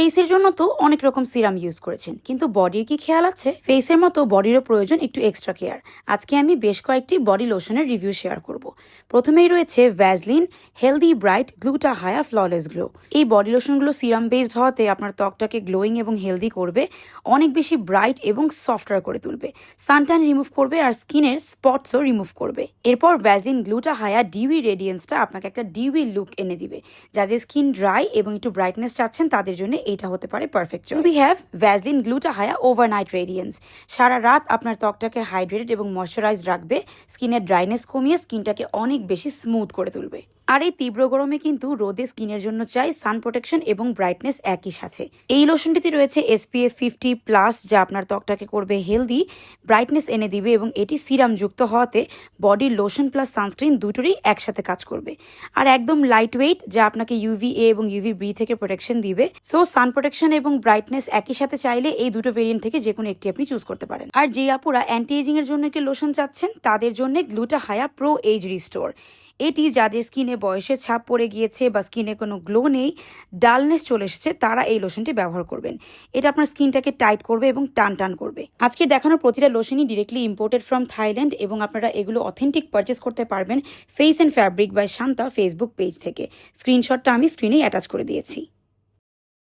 ফেসের জন্য তো অনেক রকম সিরাম ইউজ করেছেন। কিন্তু বডির কি খেয়াল আছে? ফেসের মতো বডিরও প্রয়োজন একটু এক্সট্রা কেয়ার আজকে আমি বেশ কয়েকটি বডি লোশনের রিভিউ শেয়ার করব। প্রথমেই রয়েছে Vaseline healthy bright gluta hya flawless glow এই বডি লোশনগুলো সিরাম বেসড হওয়াতে আপনার ত্বকটাকে গ্লোয়িং এবং হেলদি করবে, অনেক বেশি ব্রাইট এবং সফটওয়্যার করে তুলবে। সানটান রিমুভ করবে আর স্কিনের স্পটসও রিমুভ করবে। এরপর ভ্যাজলিন গ্লুটা হায়া ডিউই রেডিয়েন্সটা আপনাকে একটা ডিউই লুক এনে দিবে। যাদের স্কিন ড্রাই এবং একটু ব্রাইটনেস চাচ্ছেন, তাদের জন্য এইটা হতে পারে perfect we have Vaseline gluta hya overnight radiance সারা রাত আপনার ত্বকটাকে হাইড্রেটেড এবং ময়শ্চারাইজ রাখবে। স্কিনের ড্রাইনেস কমিয়ে স্কিনটাকে অনেক বেশি স্মুথ করে তুলবে। আর এই তীব্র গরমে কিন্তু রোদে স্কিনের জন্য চাই সান প্রোটেকশন এবং ব্রাইটনেস একই সাথে। এই লোশনটিতে রয়েছে এসপিএফ ফিফটি প্লাস, যা আপনার ত্বকটাকে করবে হেলদি, ব্রাইটনেস এনে দিবে এবং এটি সিরাম যুক্ত হওয়াতে বডির লোশন প্লাস সানস্ক্রিন দুটোরই একসাথে কাজ করবে। আর একদম লাইট ওয়েট যা আপনাকে ইউভি এ এবং ইউভি বি থেকে প্রোটেকশন দিবে। সো সান প্রোটেকশন এবং ব্রাইটনেস একই সাথে চাইলে এই দুটো ভেরিয়েন্ট থেকে যে কোনো একটি আপনি চুজ করতে পারেন। আর যে আপুরা অ্যান্টি এজিং এর জন্য একটি লোশন চাচ্ছেন, তাদের জন্য গ্লুটা হায়া প্রো এজ রিস্টোর এটি যাদের স্কিনে বয়সে ছাপ পড়ে গিয়েছে বা স্কিনে কোনো গ্লো নেই, ডালনেস চলে এসেছে, তারা এই লোশনটি ব্যবহার করবেন। এটা আপনার স্কিনটাকে টাইট করবে এবং টান টান করবে। আজকে দেখানো প্রতিটা লোশনই ডিরেক্টলি ইম্পোর্টেড ফ্রম থাইল্যান্ড এবং আপনারা এগুলো অথেন্টিক পারচেস করতে পারবেন face and fabric by Shanta Facebook page থেকে। স্ক্রিনশটটা আমি স্ক্রিনেই অ্যাটাচ করে দিয়েছি।